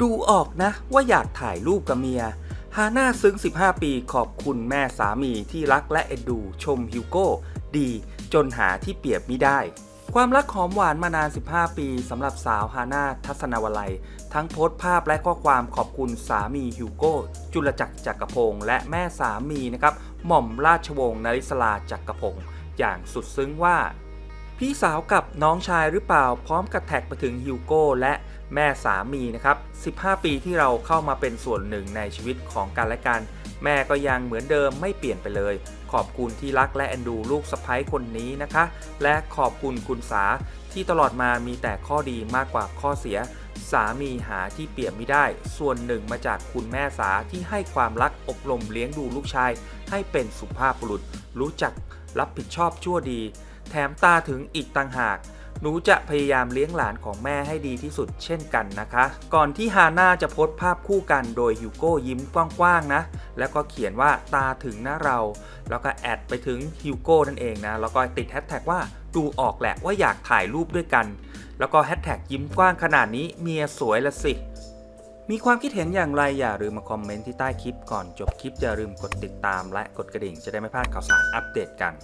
ดูออกนะว่าอยากถ่ายรูปกับเมีย ฮาน่าซึ้ง 15 ปีขอบคุณแม่สามีที่รักและเอ็นดูชมฮิวโก้ ดีจนหาที่เปรียบมิได้ ความรักหอมหวานมานาน 15 ปีสำหรับสาวฮาน่าทัศนวลัย ทั้งโพสต์ภาพและข้อความขอบคุณสามีฮิวโก้ จุลจักรจักรพงศ์และแม่สามีนะครับหม่อมราชวงศ์นริศลาจักรพงศ์อย่างสุดซึ้งว่า พี่สาวกับน้องชายหรือเปล่าพร้อมกับแท็กไปถึงฮิวโก้และแม่สามีนะครับ 15 ปีที่เราเข้ามาเป็นส่วนหนึ่งในชีวิตของกันและกัน แม่ก็ยังเหมือนเดิมไม่เปลี่ยนไปเลย ขอบคุณที่รักและเอ็นดูลูกสะใภ้คนนี้นะคะ และขอบคุณคุณสาที่ตลอดมามีแต่ข้อดีมากกว่าข้อเสีย สามีหาที่เปรียบไม่ได้ ส่วนหนึ่งมาจากคุณแม่สาที่ให้ความรักอบรมเลี้ยงดูลูกชาย ให้เป็นสุภาพบุรุษ รู้จักรับผิดชอบชั่วดี แถมตาถึงอีกต่างหาก หนูจะพยายามเลี้ยงหลานของแม่ให้ดีที่สุดเช่นกันนะคะ ก่อนที่ฮาน่าจะโพสต์ภาพคู่กันโดยฮิวโก้ยิ้มกว้างๆนะ แล้วก็เขียนว่าตาถึงนะเรา แล้วก็แอดไปถึงฮิวโก้นั่นเองนะ แล้วก็ติดแฮชแท็กว่าดูออกแหละว่าอยากถ่ายรูปด้วยกัน แล้วก็แฮชแท็กยิ้มกว้างขนาดนี้เมียสวยละสิมีความคิดเห็นอย่างไรอย่าลืมมาคอมเมนต์ที่ใต้คลิปก่อนจบคลิปอย่าลืมกดติดตามและกดกระดิ่งจะได้ไม่พลาดข่าวสารอัปเดตกัน